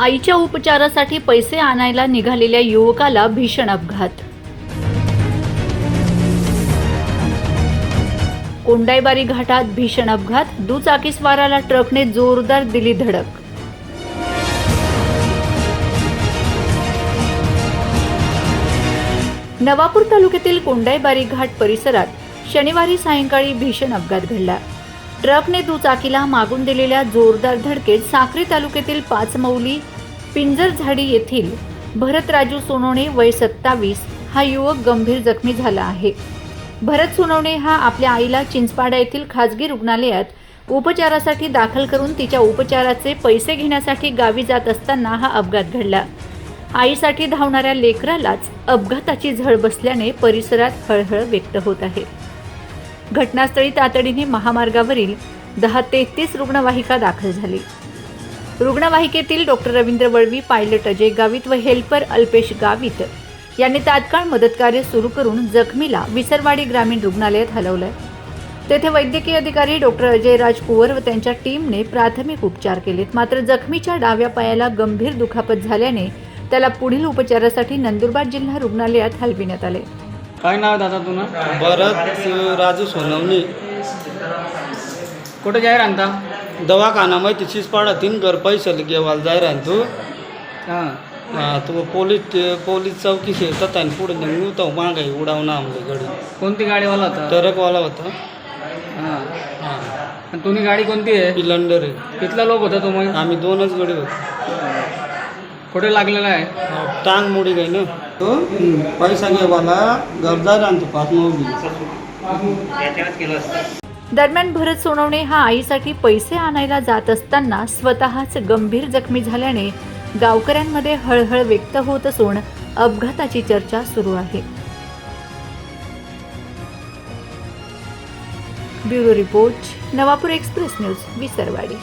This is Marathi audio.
आईच्या उपचारासाठी पैसे आणायला निघालेल्या युवकाला भीषण अपघात. कोंडाईबारी घाटात भीषण अपघात. दुचाकीस्वाराला ट्रकने जोरदार दिली धडक. नवापूर तालुक्यातील कोंडाईबारी घाट परिसरात शनिवारी सायंकाळी भीषण अपघात घडला. ट्रकने दुचाकीला मागून दिलेल्या जोरदार धडकेत साक्री तालुक्यातील पाचमौली पिंजरझाडी येथील भरतराजू सोनवणे वय सत्तावीस हा युवक गंभीर जखमी झाला आहे. भरत सोनवणे हा आपल्या आईला चिंचपाडा येथील खाजगी रुग्णालयात उपचारासाठी दाखल करून तिच्या उपचाराचे पैसे घेण्यासाठी गावी जात असताना हा अपघात घडला. आईसाठी धावणाऱ्या लेकरालाच अपघाताची झळ बसल्याने परिसरात हळहळ व्यक्त होत आहे. घटनास्थळी तातडीने महामार्गावरील दहा तेहतीस रुग्णवाहिका दाखल झाली. रुग्णवाहिकेतील डॉक्टर रवींद्र वळवी पायलट अजय गावित व हेल्पर अल्पेश गावित यांनी तात्काळ मदतकार्य सुरू करून जखमीला विसरवाडी ग्रामीण रुग्णालयात हलवलंय. तेथे वैद्यकीय अधिकारी डॉक्टर अजय राज कुवर व त्यांच्या टीमने प्राथमिक उपचार केलेत. मात्र जखमीच्या डाव्या पायाला गंभीर दुखापत झाल्याने त्याला पुढील उपचारासाठी नंदुरबार जिल्हा रुग्णालयात हलविण्यात आले. काय नाव दादा तुला भरत राजू सोनवणी. कुठे जाय रांगता दवाखाना माहिती चिचपाडा तीन घर पैसे घेवाल जाय राहन तू हां. हा तू पोलीस पोलीस चौकी शेतात आणि पुढे निघू तो मागे उडावणं आमली गडी कोणती गाडीवाला होता? ट्रकवाला होता. हां. हा. आणि तुम्ही गाडी कोणती आहे? पिलंडर आहे. कितला लोक होता तुम्ही? आम्ही दोनच गडी होतो. कुठे लागलेला आहे? हा, टांग मुडी गई ना. तो पैसा घेवाला घर जाय राहन तू पाच नऊ दरम्यान भरत सोनवणे हा आईसाठी पैसे आणायला जात असताना स्वतःच गंभीर जखमी झाल्याने गावकऱ्यांमध्ये हळहळ व्यक्त होत असून अपघाताची चर्चा सुरू आहे. Bureau report Navapur express news Visarwadi.